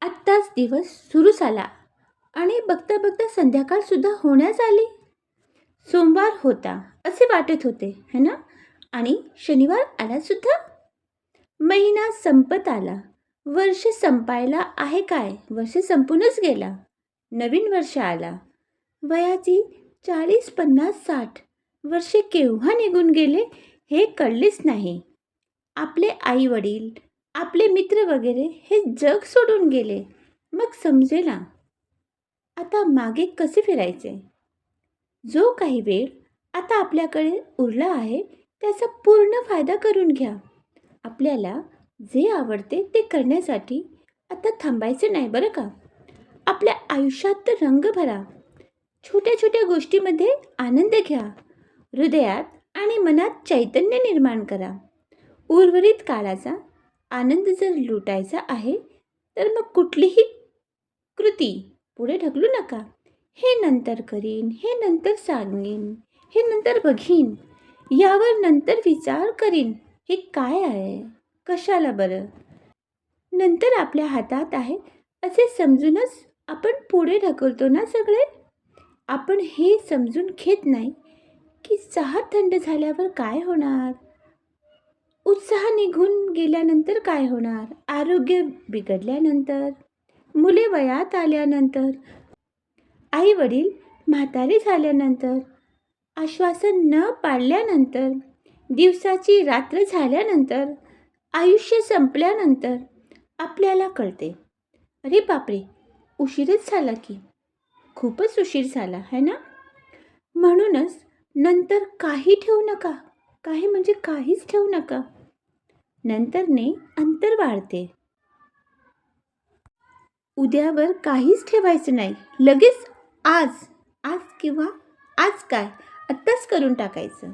आत्ताच दिवस सुरू झाला आणि बघता बघता संध्याकाळसुद्धा होण्यास आली. सोमवार होता असे वाटत होते है ना? आणि शनिवार आलासुद्धा महिना संपत आला. वर्ष संपायला आहे काय? वर्ष संपूनच गेला. नवीन वर्ष आला. वयाची चाळीस पन्नास साठ वर्षे केव्हा निघून गेले हे कळलेच नाही. आपले आई वडील आपले मित्र वगैरे हे जग सोडून गेले. मग समजेला. आता मागे कसे फिरायचे? जो काही वेळ आता आपल्याकडे उरला आहे त्याचा पूर्ण फायदा करून घ्या. आपल्याला जे आवडते ते करण्यासाठी आता थांबायचं नाही बरं का? आपल्या आयुष्यात तर रंग भरा. छोट्या छोट्या गोष्टीमध्ये आनंद घ्या. हृदयात आणि मनात चैतन्य निर्माण करा. उर्वरित काळाचा आनंद जर लुटायचा आहे तर मग कुठलीही कृती पुढे ढकलू नका. हे नंतर करीन हे नंतर सांगेन हे नंतर बघीन यावर नंतर विचार करीन. हे काय आहे? कशाला बरं? नंतर आपल्या हातात आहे असे समजूनच आपण पुढे ढकलतो ना सगळे? आपण हे समजून घेत नाही की चहा थंड झाल्यावर काय होणार? उत्साह निघून गेल्यानंतर काय होणार? आरोग्य बिघडल्यानंतर? मुले वयात आल्यानंतर? आई वडील म्हातारे झाल्यानंतर? आश्वासन न पाळल्यानंतर दिवसाची रात्र झाल्यानंतर? आयुष्य संपल्यानंतर? आपल्याला कळते. अरे बापरे! उशीरच झाला की. खूपच उशीर झाला है ना? म्हणूनच नंतर काही ठेवू नका. काही म्हणजे काहीच ठेवू नका. नंतरने अंतर वाढते. उद्यावर काहीच ठेवायचं नाही. लगेच आज आज किंवा आज काय आत्ताच करून टाकायचं.